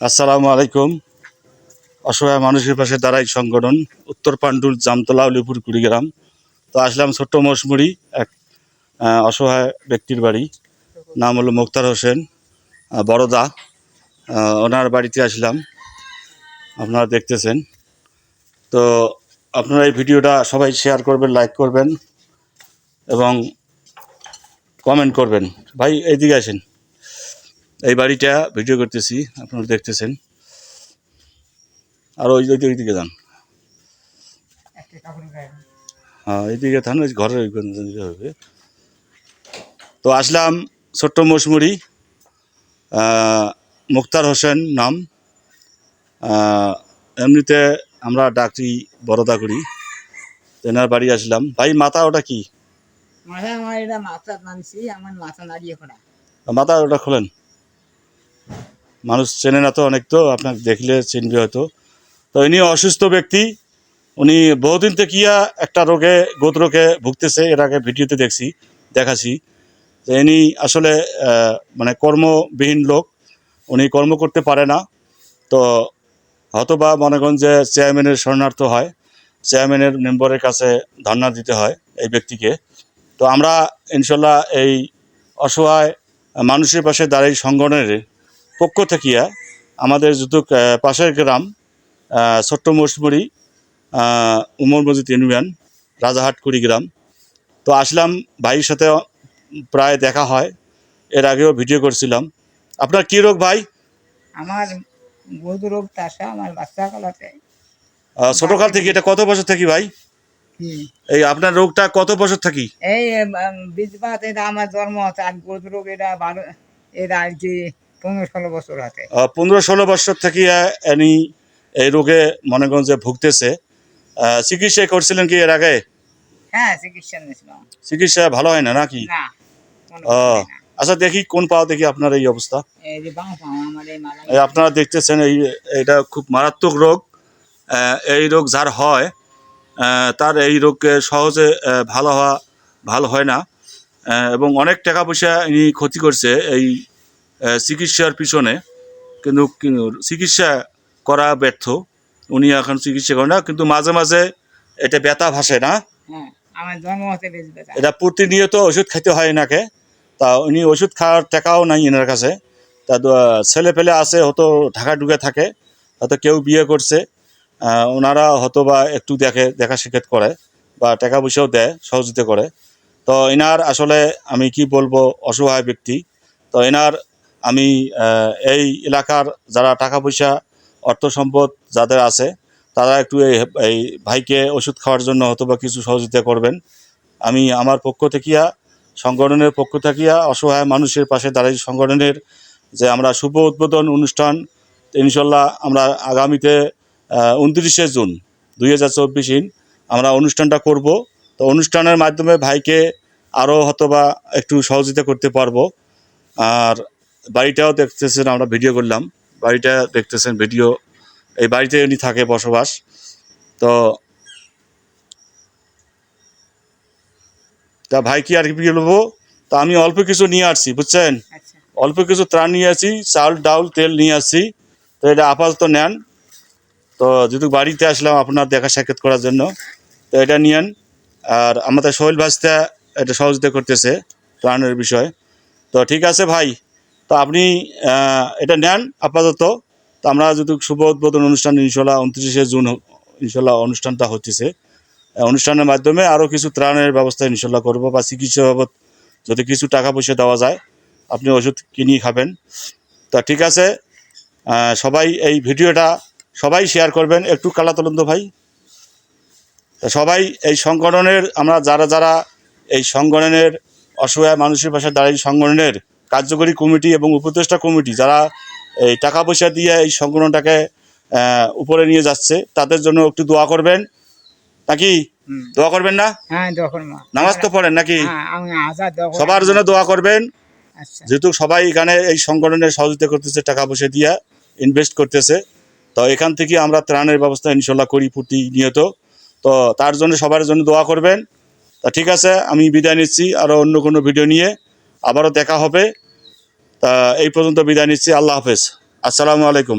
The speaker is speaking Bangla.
আসসালামু আলাইকুম। অসহায় মানুষের পাশে দাঁড়াই সংগঠন, উত্তর পাণ্ডুল জামতলা, উলিপুর, কুড়িগ্রাম। তো আসলাম ছোট্ট মশমুড়ি এক অসহায় ব্যক্তির বাড়ি। নাম হলো মুক্তার হোসেন বড়দা। ওনার বাড়িতে আসলাম। আপনারা দেখতেছেন। তো আপনারা এই ভিডিওটা সবাই শেয়ার করবেন লাইক করবেন এবং কমেন্ট করবেন। ভাই, এইদিকে আসেন। এই বাড়িটা ভিডিও করতেছি আপনারা দেখতেছেন। আর ওই ওই দিকে যান। হ্যাঁ এইদিকে থান ওই ঘরের হবে। তো আসলাম ছোট্ট মৌসুমুড়ি মুক্তার হোসেন নাম। এমনিতে আমরা ডাকছি বড়দা করি। তেনার বাড়ি আসলাম। ভাই মাথা ওটা কি? মাথা আমার এটা মাথা নামছি আমার মাথা নাড়িয়ে করা মাথা ওটা খোলেন? মানুষ চেনে না তো অনেক তো, আপনাকে দেখলে চিনবে হয়তো। তো ইনি অসুস্থ ব্যক্তি, উনি বহুদিন থেকে ইয়া একটা রোগে, গোদরোগে ভুগতেছে, এর আগে ভিডিওতে দেখছি, দেখাছি। তো ইনি আসলে মানে কর্মবিহীন লোক, উনি কর্ম করতে পারে না। তো হয়তোবা মনে করেন যে চেয়ারম্যানের শরণার্থ হয়, চেয়ারম্যানের মেম্বারের কাছে ধর্ণা দিতে হয় এই ব্যক্তিকে। তো আমরা ইনশাল্লাহ এই অসহায় মানুষের পাশে দাঁড়াই সংগঠনের পক্ষ থেকে আমাদের যত পাশের গ্রাম ছোট্ট মৌসুমুড়ি উমর মসজিদ ইউনিয়ন রাজাহাট কুড়িগ্রাম তো আসলাম ভাইয়ের সাথে প্রায় দেখা হয়। এর আগেও ভিডিও করছিলাম। আপনার কী রোগ ভাই? আমার বহুত রোগ তাসা আমার বাচ্চা কালাতে ছোটকাল থেকে এটা কত বছর থাকি ভাই? এই আপনার রোগটা কত বছর থাকি? এই বীজপাত এটা আমার জন্ম আর বহুত রোগ এটা বারো এটা আর কি পনেরো ষোলো বছর হাতে পনেরো ষোলো বছর থেকে এনি এই রোগে মনে যে ভুগতেছে চিকিৎসা করছিলেন কি এর আগে? হ্যাঁ চিকিৎসা নিয়েছিলাম। চিকিৎসা ভালো হয় না নাকি? না আচ্ছা দেখি কোন পাও দেখি আপনার এই অবস্থা। আপনারা দেখতেছেন এই এটা খুব মারাত্মক রোগ। এই রোগ যার হয় তার এই রোগকে সহজে ভালো হওয়া ভালো হয় না। এবং অনেক টাকা পয়সা ইনি ক্ষতি করছে এই চিকিৎসার পিছনে কিন্তু চিকিৎসা করা ব্যর্থ। উনি এখন চিকিৎসা করেন না কিন্তু মাঝে মাঝে এটা ব্যথা ভাসে না। হ্যাঁ এটা প্রতিনিয়ত ওষুধ খাইতে হয় এনাকে। তা উনি ওষুধ খাওয়ার টাকাও নাই এনার কাছে। তা ছেলে পেলে আছে হয়তো ঢাকা ঢুকে থাকে হয়তো কেউ বিয়ে করছে। ওনারা হয়তো বা একটু দেখে দেখা শিক্ষিত করে বা টাকা পয়সাও দেয় সহযোগিতা করে। তো এনার আসলে আমি কি বলব অসহায় ব্যক্তি। তো এনার আমি এই এলাকার যারা টাকা পয়সা অর্থ সম্পদ যাদের আছে, তারা একটু এই এই ভাইকে ওষুধ খাওয়ার জন্য হয়তো বা কিছু সহযোগিতা করবেন। আমি আমার পক্ষ থেকিয়া, সংগঠনের পক্ষ থেকিয়া অসহায় মানুষের পাশে দাঁড়াই সংগঠনের যে আমরা শুভ উদ্বোধন অনুষ্ঠান ইনশাল্লাহ আমরা আগামীতে উনত্রিশে জুন দুই হাজার চব্বিশ ইন আমরা অনুষ্ঠানটা করব। তো অনুষ্ঠানের মাধ্যমে ভাইকে আরও হয়তোবা একটু সহযোগিতা করতে পারব। আর বাড়িটাও দেখতেছেন আমরা ভিডিও করলাম। বাড়িটা দেখতেছেন ভিডিও। এই বাড়িতে উনি থাকে বসবাস। তো তা ভাই কি আর কি বলব? তা আমি অল্প কিছু নিয়ে আসছি বুঝছেন? আচ্ছা। অল্প কিছু ত্রাণ নিয়ে আসি চাল ডাউল তেল নিয়ে আসছি। তো এটা আপাতত নেন। তো যেহেতু বাড়িতে আসলাম আপনার দেখা সাক্ষাৎ করার জন্য। তো এটা নিয়েন। আর আমাদের সোহেল ভাস্তা এটা সহযোগিতা করতেছে ত্রাণের বিষয়। তো ঠিক আছে ভাই। তো আপনি এটা নেন আপাতত। তো আমরা যদি শুভ উদ্বোধন অনুষ্ঠান ইনশাল্লাহ উনত্রিশে জুন ইনশাল্লাহ অনুষ্ঠানটা হচ্ছে। অনুষ্ঠানের মাধ্যমে আরও কিছু ত্রাণের ব্যবস্থা ইনশাল্লাহ করব বা চিকিৎসা বাবদ যদি কিছু টাকা পয়সা দেওয়া যায়, আপনি ওষুধ কিনি খাবেন। তা ঠিক আছে সবাই এই ভিডিওটা সবাই শেয়ার করবেন। একটু কালা তুলুন তো ভাই সবাই এই সংগঠনের, আমরা যারা যারা এই সংগঠনের অসহায় মানুষের পাশে দাঁড়িয়ে সংগঠনের কার্যকরী কমিটি এবং উপদেষ্টা কমিটি যারা এই টাকা পয়সা দিয়ে এই সংগঠনটাকে উপরে নিয়ে যাচ্ছে তাদের জন্য একটু দোয়া করবেন। নাকি? দোয়া করবেন না? হ্যাঁ নামাজ তো পড়েন নাকি? হ্যাঁ সবার জন্য দোয়া করবেন। আচ্ছা। যেহেতু সবাই এখানে এই সংগঠনের সহযোগিতা করতেছে টাকা পয়সা দিয়ে ইনভেস্ট করতেছে তো এখান থেকে আমরা ত্রাণের ব্যবস্থা ইনশাল্লাহ করি প্রতিনিয়ত তো তার জন্য সবার জন্য দোয়া করবেন। তা ঠিক আছে আমি বিদায় নিচ্ছি আরও অন্য কোনো ভিডিও নিয়ে। আবারও দেখা হবে। তা এই পর্যন্ত বিদায় নিচ্ছি। আল্লাহ হাফেজ। আসসালামু আলাইকুম।